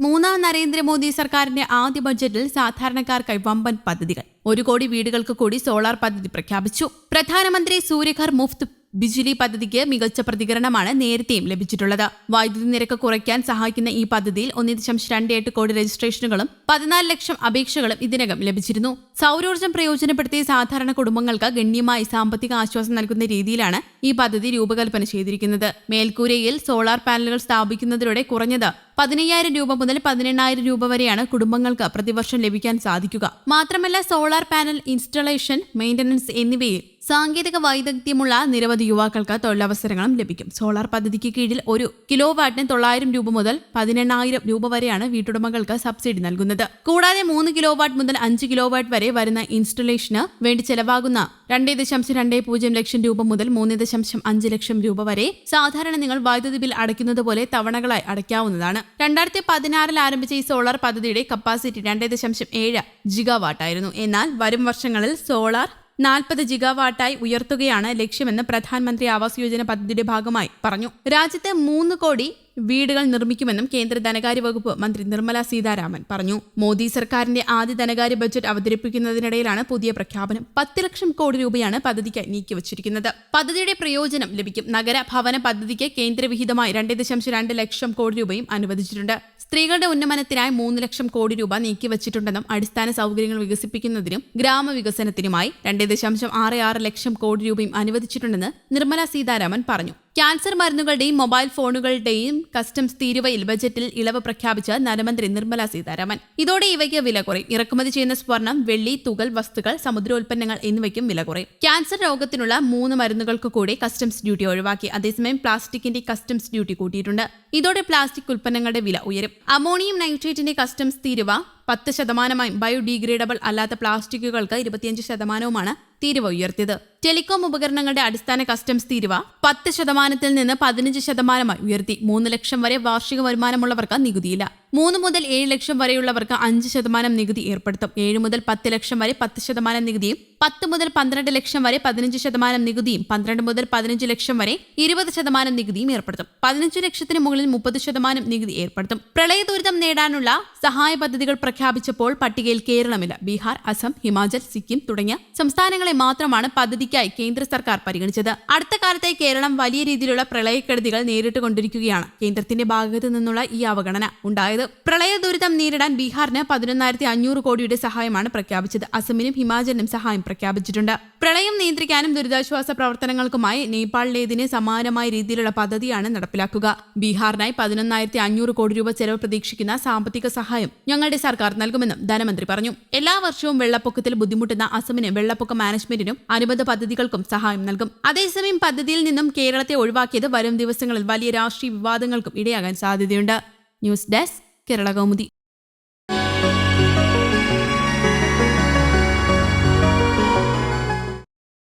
മൂന്നാം നരേന്ദ്രമോദി സർക്കാരിന്റെ ആദ്യ ബജറ്റിൽ സാധാരണക്കാർക്കായി വമ്പൻ പദ്ധതികൾ. ഒരു കോടി വീടുകൾക്ക് കൂടി സോളാർ പദ്ധതി പ്രഖ്യാപിച്ചു. പ്രധാനമന്ത്രി സൂര്യഘർ മുഫ്ത് ബിജുലി പദ്ധതിക്ക് മികച്ച പ്രതികരണമാണ് നേരത്തെയും ലഭിച്ചിട്ടുള്ളത്. വൈദ്യുതി നിരക്ക് കുറയ്ക്കാൻ സഹായിക്കുന്ന ഈ പദ്ധതിയിൽ ഒന്നേ ദശാംശം രണ്ട് എട്ട് കോടി രജിസ്ട്രേഷനുകളും പതിനാല് ലക്ഷം അപേക്ഷകളും ഇതിനകം ലഭിച്ചിരുന്നു. സൗരോർജം പ്രയോജനപ്പെടുത്തിയ സാധാരണ കുടുംബങ്ങൾക്ക് ഗണ്യമായി സാമ്പത്തിക ആശ്വാസം നൽകുന്ന രീതിയിലാണ് ഈ പദ്ധതി രൂപകൽപ്പന ചെയ്തിരിക്കുന്നത്. മേൽക്കൂരയിൽ സോളാർ പാനലുകൾ സ്ഥാപിക്കുന്നതിലൂടെ കുറഞ്ഞത് പതിനയ്യായിരം രൂപ മുതൽ പതിനെണ്ണായിരം രൂപ വരെയാണ് കുടുംബങ്ങൾക്ക് പ്രതിവർഷം ലഭിക്കാൻ സാധിക്കുക. മാത്രമല്ല സോളാർ പാനൽ ഇൻസ്റ്റലേഷൻ മെയിന്റനൻസ് എന്നിവയിൽ സാങ്കേതിക വൈദഗ്ധ്യമുള്ള നിരവധി യുവാക്കൾക്ക് തൊഴിലവസരങ്ങളും ലഭിക്കും. സോളാർ പദ്ധതിക്ക് കീഴിൽ ഒരു കിലോ വാട്ടിന് തൊള്ളായിരം രൂപ മുതൽ പതിനെണ്ണായിരം രൂപ വരെയാണ് വീട്ടുടമകൾക്ക് സബ്സിഡി നൽകുന്നത്. കൂടാതെ മൂന്ന് കിലോ വാട്ട് മുതൽ അഞ്ച് കിലോ വാട്ട് വരെ വരുന്ന ഇൻസ്റ്റലേഷന് വേണ്ടി ചെലവാകുന്ന രണ്ടേ ദശാംശം രണ്ടേ പൂജ്യം ലക്ഷം രൂപ മുതൽ മൂന്ന് ദശാംശം അഞ്ച് ലക്ഷം രൂപ വരെ സാധാരണ നിങ്ങൾ വൈദ്യുതി ബിൽ അടയ്ക്കുന്നത് പോലെ തവണകളായി അടയ്ക്കാവുന്നതാണ്. രണ്ടായിരത്തി പതിനാറിൽ ആരംഭിച്ച ഈ സോളാർ പദ്ധതിയുടെ കപ്പാസിറ്റി രണ്ടേ ദശാംശം ഏഴ് ജിഗാവാട്ടായിരുന്നു എന്നാൽ വരും വർഷങ്ങളിൽ സോളാർ നാൽപ്പത് ജിഗാവാട്ടായി ഉയർത്തുകയാണ് ലക്ഷ്യമെന്ന് പ്രധാനമന്ത്രി ആവാസ് യോജന പദ്ധതിയുടെ ഭാഗമായി പറഞ്ഞു. രാജ്യത്തെ മൂന്ന് കോടി വീടുകൾ നിർമ്മിക്കുമെന്നും കേന്ദ്ര ധനകാര്യ വകുപ്പ് മന്ത്രി നിർമ്മല സീതാരാമൻ പറഞ്ഞു. മോദി സർക്കാരിന്റെ ആദ്യ ധനകാര്യ ബജറ്റ് അവതരിപ്പിക്കുന്നതിനിടയിലാണ് പുതിയ പ്രഖ്യാപനം. പത്ത് ലക്ഷം കോടി രൂപയാണ് പദ്ധതിക്കായി നീക്കിവച്ചിരിക്കുന്നത്. പദ്ധതിയുടെ പ്രയോജനം ലഭിക്കും. നഗര ഭവന പദ്ധതിക്ക് കേന്ദ്രവിഹിതമായി രണ്ട് ദശാംശം രണ്ട് ലക്ഷം കോടി രൂപയും അനുവദിച്ചിട്ടുണ്ട്. സ്ത്രീകളുടെ ഉന്നമനത്തിനായി മൂന്ന് ലക്ഷം കോടി രൂപ നീക്കിവച്ചിട്ടുണ്ടെന്നും അടിസ്ഥാന സൗകര്യങ്ങൾ വികസിപ്പിക്കുന്നതിനും ഗ്രാമവികസനത്തിനുമായി രണ്ട് ദശാംശം ആറ് ആറ് ലക്ഷം കോടി രൂപയും അനുവദിച്ചിട്ടുണ്ടെന്ന് നിർമ്മല സീതാരാമൻ പറഞ്ഞു ക്യാൻസർ മരുന്നുകളുടെയും മൊബൈൽ ഫോണുകളുടെയും കസ്റ്റംസ് തീരുവയിൽ ബജറ്റിൽ ഇളവ് പ്രഖ്യാപിച്ച ധനമന്ത്രി നിർമ്മല സീതാരാമൻ. ഇതോടെ ഇവയ്ക്ക് വില കുറയും. ഇറക്കുമതി ചെയ്യുന്ന സ്വർണം വെള്ളി തുകൽ വസ്തുക്കൾ സമുദ്രോൽപ്പന്നങ്ങൾ എന്നിവയ്ക്കും വില കുറയും. ക്യാൻസർ രോഗത്തിനുള്ള മൂന്ന് മരുന്നുകൾക്ക് കൂടി കസ്റ്റംസ് ഡ്യൂട്ടി ഒഴിവാക്കി. അതേസമയം പ്ലാസ്റ്റിക്കിന്റെ കസ്റ്റംസ് ഡ്യൂട്ടി കൂട്ടിയിട്ടുണ്ട്. ഇതോടെ പ്ലാസ്റ്റിക് ഉൽപ്പന്നങ്ങളുടെ വില ഉയരും. അമോണിയം നൈട്രേറ്റിന്റെ കസ്റ്റംസ് തീരുവ പത്ത് ശതമാനമായും ബയോഡിഗ്രേഡബിൾ അല്ലാത്ത പ്ലാസ്റ്റിക്കുകൾക്ക് ഇരുപത്തിയഞ്ച് ശതമാനവുമാണ് തീരുവ ഉയർത്തിയത്. ടെലികോം ഉപകരണങ്ങളുടെ അടിസ്ഥാന കസ്റ്റംസ് തീരുവ പത്ത് ശതമാനത്തിൽ നിന്ന് പതിനഞ്ച് ശതമാനമായി ഉയർത്തി. മൂന്ന് ലക്ഷം വരെ വാർഷിക വരുമാനമുള്ളവർക്ക് നികുതിയില്ല. മൂന്ന് മുതൽ ഏഴ് ലക്ഷം വരെയുള്ളവർക്ക് അഞ്ച് ശതമാനം നികുതി ഏർപ്പെടുത്തും. ഏഴ് മുതൽ പത്ത് ലക്ഷം വരെ പത്ത് ശതമാനം നികുതിയും പത്ത് മുതൽ പന്ത്രണ്ട് ലക്ഷം വരെ പതിനഞ്ച് ശതമാനം നികുതിയും പന്ത്രണ്ട് മുതൽ പതിനഞ്ച് ലക്ഷം വരെ ഇരുപത് ശതമാനം നികുതിയും ഏർപ്പെടുത്തും. പതിനഞ്ച് ലക്ഷത്തിന് മുകളിൽ മുപ്പത് ശതമാനം നികുതി ഏർപ്പെടുത്തും. പ്രളയ ദുരിതം നേടാനുള്ള സഹായ പദ്ധതികൾ പ്രഖ്യാപിച്ചപ്പോൾ പട്ടികയിൽ കേരളമില്ല. ബീഹാർ അസം ഹിമാചൽ സിക്കിം തുടങ്ങിയ സംസ്ഥാനങ്ങളെ മാത്രമാണ് പദ്ധതിക്കായി കേന്ദ്ര സർക്കാർ പരിഗണിച്ചത്. അടുത്ത കാലത്തെ കേരളം വലിയ രീതിയിലുള്ള പ്രളയക്കെടുതികൾ നേരിട്ടുകൊണ്ടിരിക്കുകയാണ്. കേന്ദ്രത്തിന്റെ ഭാഗത്തു നിന്നുള്ള ഈ അവഗണന ഉണ്ടായത് പ്രളയ ദുരിതം നേരിടാൻ ബീഹാറിന് പതിനൊന്നായിരത്തി അഞ്ഞൂറ് കോടിയുടെ സഹായമാണ് പ്രഖ്യാപിച്ചത്. അസമിനും ഹിമാചലിനും സഹായം പ്രഖ്യാപിച്ചിട്ടുണ്ട്. പ്രളയം നിയന്ത്രിക്കാനും ദുരിതാശ്വാസ പ്രവർത്തനങ്ങൾക്കുമായി നേപ്പാളിലേതിന് സമാനമായ രീതിയിലുള്ള പദ്ധതിയാണ് നടപ്പിലാക്കുക. ബീഹാറിനായി പതിനൊന്നായിരത്തി അഞ്ഞൂറ് കോടി രൂപ ചെലവ് പ്രതീക്ഷിക്കുന്ന സാമ്പത്തിക സഹായം ഞങ്ങളുടെ സർക്കാർ നൽകുമെന്നും ധനമന്ത്രി പറഞ്ഞു. എല്ലാ വർഷവും വെള്ളപ്പൊക്കത്തിൽ ബുദ്ധിമുട്ടുന്ന അസമിന് വെള്ളപ്പൊക്ക മാനേജ്മെന്റിനും അനുബന്ധ പദ്ധതികൾക്കും സഹായം നൽകും. അതേസമയം പദ്ധതിയിൽ നിന്നും കേരളത്തെ ഒഴിവാക്കിയത് വരും ദിവസങ്ങളിൽ വലിയ രാഷ്ട്രീയ വിവാദങ്ങൾക്കും ഇടയാകാൻ സാധ്യതയുണ്ട്. News desk Kerala Kaumudi.